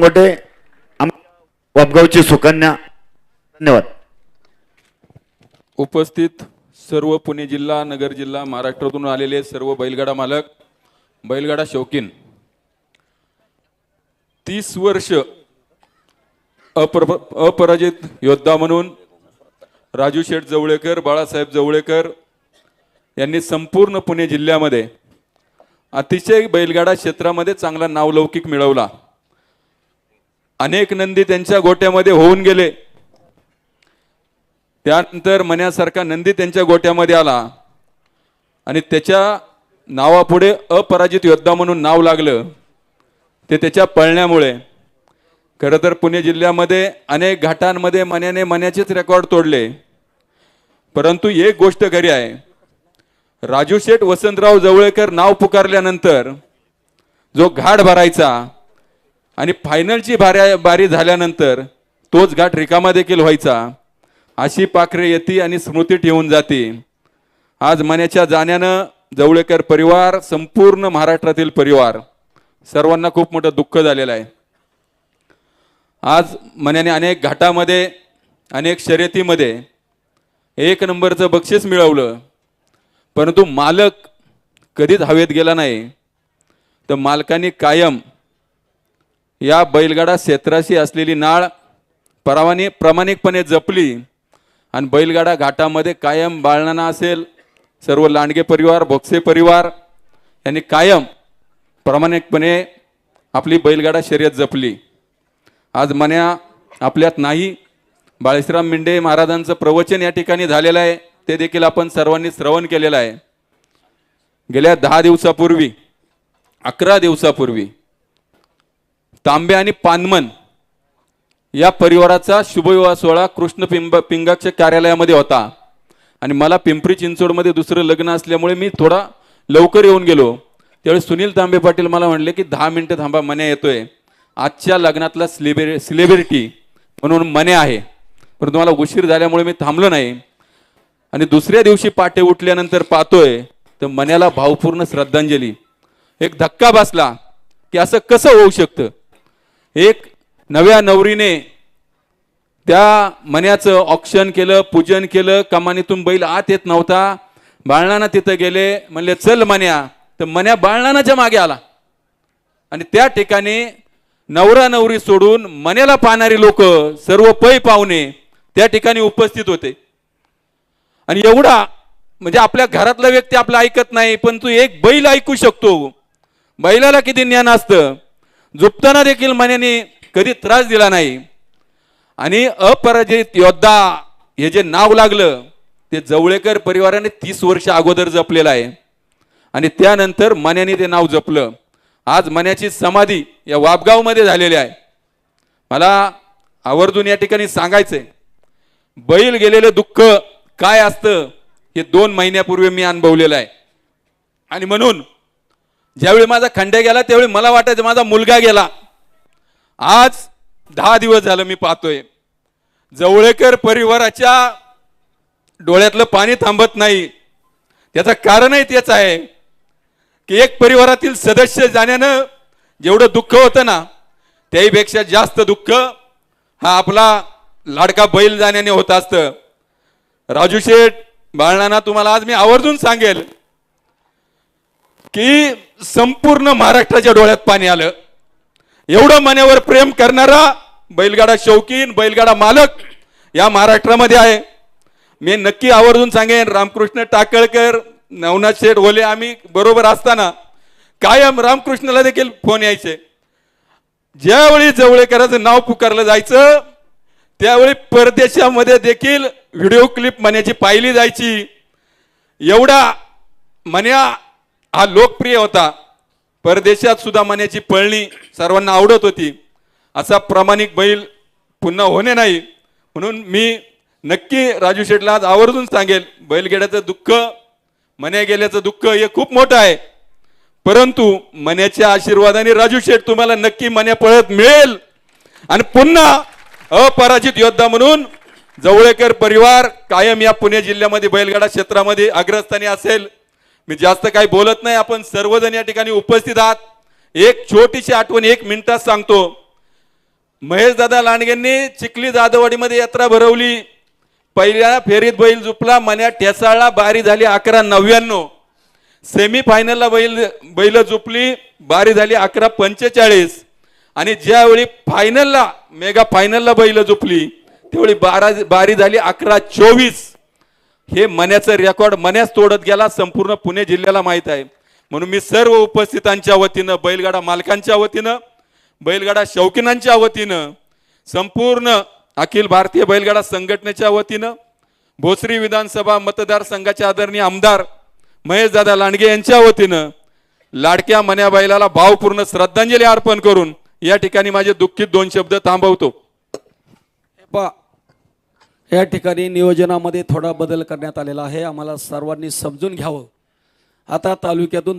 गोटे वापगावची सुकन्या धन्यवाद. उपस्थित सर्व पुणे जिल्हा नगर जिल्हा महाराष्ट्रातून आलेले सर्व बैलगाडा मालक बैलगाडा शौकीन. तीस वर्ष अपर अपराजित योद्धा म्हणून राजू शेठ जवळेकर बाळासाहेब जवळेकर यांनी संपूर्ण पुणे जिल्ह्यामध्ये अतिशय बैलगाडा क्षेत्रामध्ये चांगला नावलौकिक मिळवला. अनेक नंदी त्यांच्या गोट्यामध्ये होऊन गेले. त्यानंतर मन्यासारखा नंदी त्यांच्या गोट्यामध्ये आला. आणि त्याच्या नावापुढे अपराजित योद्धा म्हणून नाव लागलं. ते त्याच्या पळण्यामुळे. खरं तर पुणे जिल्ह्यामध्ये अनेक घाटांमध्ये मन्याने मन्याचेच रेकॉर्ड तोडले. परंतु एक गोष्ट खरी आहे. राजू शेठ वसंतराव जवळेकर नाव पुकारल्यानंतर जो घाट भरायचा आणि फायनलची भाऱ्या बारी झाल्यानंतर तोच घाट रिकामा देखील व्हायचा. अशी पाखरे येते आणि स्मृती ठेवून जाते. आज मण्याच्या जाण्यानं जवळेकर परिवार संपूर्ण महाराष्ट्रातील परिवार सर्वांना खूप मोठं दुःख झालेलं आहे. आज मण्याने अनेक घाटामध्ये अनेक शर्यतीमध्ये एक नंबरचं बक्षीस मिळवलं. परंतु मालक कधीच हवेत गेला नाही. तर मालकाने कायम या बैलगाडा क्षेत्राशी असलेली नाळ परवाने प्रामाणिकपणे जपली आणि बैलगाडा घाटामध्ये कायम बाळणाना असेल सर्व लांडगे परिवार बोक्से परिवार यांनी कायम प्रामाणिकपणे आपली बैलगाडा शर्यत जपली. आज मन्या आपल्यात नाही. बाळश्राम मिंडे महाराजांचं प्रवचन या ठिकाणी झालेलं आहे. ते देखील आपण सर्वांनी श्रवण केलेलं आहे. गेल्या दहा दिवसापूर्वी अकरा दिवसापूर्वी तांबे आणि पानमन या परिवाराचा शुभविवाह सोहळा कृष्ण पिंब पिंगाच्या कार्यालयामध्ये होता. आणि मला पिंपरी चिंचवडमध्ये दुसरं लग्न असल्यामुळे मी थोडा लवकर येऊन गेलो. त्यावेळी सुनील तांबे पाटील मला म्हणले की दहा मिनटं थांबा मन्या येतोय. आजच्या लग्नातला सेलिब्रे सिलेब्रिटी म्हणून मन्या आहे. परंतु मला उशीर झाल्यामुळे मी थांबलो नाही. आणि दुसऱ्या दिवशी पाटे उठल्यानंतर पाहतोय तर मन्याला भावपूर्ण श्रद्धांजली. एक धक्का बसला की असं कसं होऊ शकतं? एक नव्या नवरीने त्या मन्याचं ऑक्शन केलं पूजन केलं. कमानीतून बैल आत येत नव्हता. बाळणाना तिथं गेले. म्हणले चल मन्या. तर मन्या बाळणानाच्या मागे आला. आणि त्या ठिकाणी नवरा नवरी सोडून मन्याला पाहणारी लोक सर्व पै पाहुणे त्या ठिकाणी उपस्थित होते. आणि एवढा म्हणजे आपल्या घरातला व्यक्ती आपला ऐकत नाही पण तू एक बैल ऐकू शकतो. बैलाला किती ज्ञान असतं? झोपताना देखील मन्याने कधी त्रास दिला नाही. आणि अपराजित योद्धा हे जे नाव लागलं ते जवळेकर परिवाराने तीस वर्ष अगोदर जपलेलं आहे. आणि त्यानंतर मन्याने ते नाव जपलं. आज मन्याची समाधी या वाबगावमध्ये झालेली आहे. मला आवर्जून या ठिकाणी सांगायचंय बैल गेलेलं दुःख काय असतं हे दोन महिन्यापूर्वी मी अनुभवलेलं आहे. आणि म्हणून ज्यावेळी माझा खंडे गेला त्यावेळी मला वाटायचं माझा मुलगा गेला. आज दहा दिवस झालं मी पाहतोय. जवळेकर परिवाराच्या डोळ्यातलं पाणी थांबत नाही. त्याचं कारणही तेच आहे की एक परिवारातील सदस्य जाण्यानं जेवढं दुःख होतं ना त्याहीपेक्षा जास्त दुःख हा आपला लाडका बैल जाण्याने होत असतं. राजू शेठ बाळणाना तुम्हाला आज मी आवर्जून सांगेल की संपूर्ण महाराष्ट्राच्या डोळ्यात पाणी आलं. एवढं मनावर प्रेम करणारा बैलगाडा शौकीन बैलगाडा मालक या महाराष्ट्रामध्ये आहे. मी नक्की आवर्जून सांगेन रामकृष्ण टाकळकर नवनाथ शेठ ओले आम्ही बरोबर असताना कायम रामकृष्णाला देखील फोन यायचे. ज्यावेळी जवळेकराचं नाव पुकारलं जायचं त्यावेळी परदेशामध्ये देखील व्हिडिओ क्लिप म्हणायची पाहिली जायची. एवढा म्हण्या हा लोकप्रिय होता. परदेशात सुद्धा मन्याची पळणी सर्वांना आवडत होती. असा प्रामाणिक बैल पुन्हा होणे नाही. म्हणून मी नक्की राजू शेठला आज आवर्जून सांगेल बैलगेड्याचं दुःख मन्या गेल्याचं दुःख हे खूप मोठं आहे. परंतु मन्याच्या आशीर्वादाने राजू शेठ तुम्हाला नक्की मन्या पळत मिळेल. आणि पुन्हा अपराजित योद्धा म्हणून जवळेकर परिवार कायम या पुणे जिल्ह्यामध्ये बैलगाडा क्षेत्रामध्ये अग्रस्थानी असेल. मी जास्त काही बोलत नाही आपण सर्वजण या ठिकाणी उपस्थित आहात. एक छोटीशी आठवण एक मिनिटात सांगतो. महेशदादा लांडगेंनी चिखली जाधववाडीमध्ये यात्रा भरवली. पहिल्या फेरीत बैल झुपला मन्या ठेसाळला बारी झाली अकरा नव्याण्णव. सेमी फायनलला बैल बैल झुपली बारी झाली अकरा पंचेचाळीस. आणि ज्यावेळी फायनलला मेगा फायनलला बैल झुपली त्यावेळी बारा बारी झाली अकरा चोवीस. हे मन्याचं रेकॉर्ड मन्याच तोडत गेला संपूर्ण पुणे जिल्ह्याला माहीत आहे. म्हणून मी सर्व उपस्थितांच्या वतीनं बैलगाडा मालकांच्या वतीनं बैलगाडा शौकीनांच्या वतीनं संपूर्ण अखिल भारतीय बैलगाडा संघटनेच्या वतीनं भोसरी विधानसभा मतदारसंघाचे आदरणीय आमदार महेशदादा लांडगे यांच्या वतीनं लाडक्या मन्या बैलाला भावपूर्ण श्रद्धांजली अर्पण करून या ठिकाणी माझे दुःखित दोन शब्द थांबवतो. पा या ठिकाणी नियोजनामध्ये थोडा बदल करण्यात आलेला आहे. आम्हाला सर्वांनी समजून घ्यावं. आता तालुक्यातून दोन